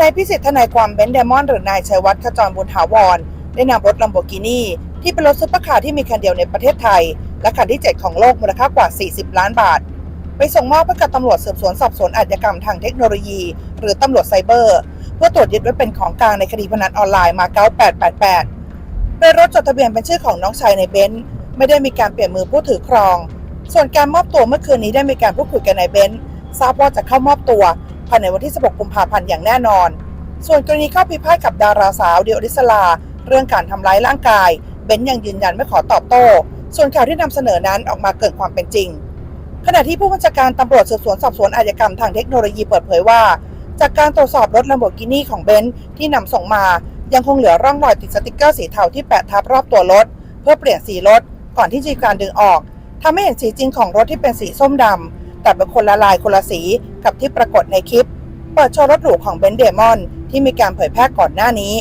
นายพิสิทธิ์ทนายความเบนซ์เดมอน หรือนายชัยวัฒน์ขจรบุญถาวร ได้นำรถลัมโบกินีที่เป็นรถซุปเปอร์คาร์ที่มีคันเดียวในประเทศไทย และคันที่ 7 ของโลกมูลค่ากว่า 40 ล้านบาท ไปส่งมอบให้กับตำรวจสืบสวนสอบสวนอาชญากรรมทางเทคโนโลยี หรือตำรวจไซเบอร์ เพื่อตรวจยึดไว้เป็นของกลางในคดีพนันออนไลน์มา9888โดยรถจดทะเบียนเป็นชื่อของน้องชายในเบนซ์ไม่ได้มีการเปลี่ยนมือผู้ถือครอง ส่วนการมอบตัวเมื่อคืนนี้ได้มีการพูดคุยกันในเบนซ์ทราบว่าจะเข้ามอบตัว ภายในวันที่ 16 กุมภาพันธ์อย่างแน่นอน ส่วนกรณีข้าพิพาทกับดาราสาวเดียวอริสลา เรื่องการทำร้ายร่างกาย เบนซ์ยังยืนยันไม่ขอตอบโต้ ส่วนข่าวที่นำเสนอนั้นออกมาเกินความเป็นจริง ขณะที่ผู้บัญชาการตำรวจสืบสวนสอบสวนอาชญากรรมทางเทคโนโลยีเปิดเผยว่า จากการตรวจสอบรถลัมโบกินี่ของเบนซ์ที่นำส่งมา ยังคงเหลือร่องรอยติดสติกเกอร์สีเทาที่แปะทับรอบตัวรถ เพื่อเปลี่ยนสีรถ ก่อนที่จะมีการดึงออกทำให้เห็นสีจริงของรถที่เป็นสีส้มดำ แต่เป็นคนละลายคนละสีกับที่ปรากฏในคลิป เปิดโชว์รถหรูของเบนเดมอนที่มีการเผยแพร่ก่อนหน้านี้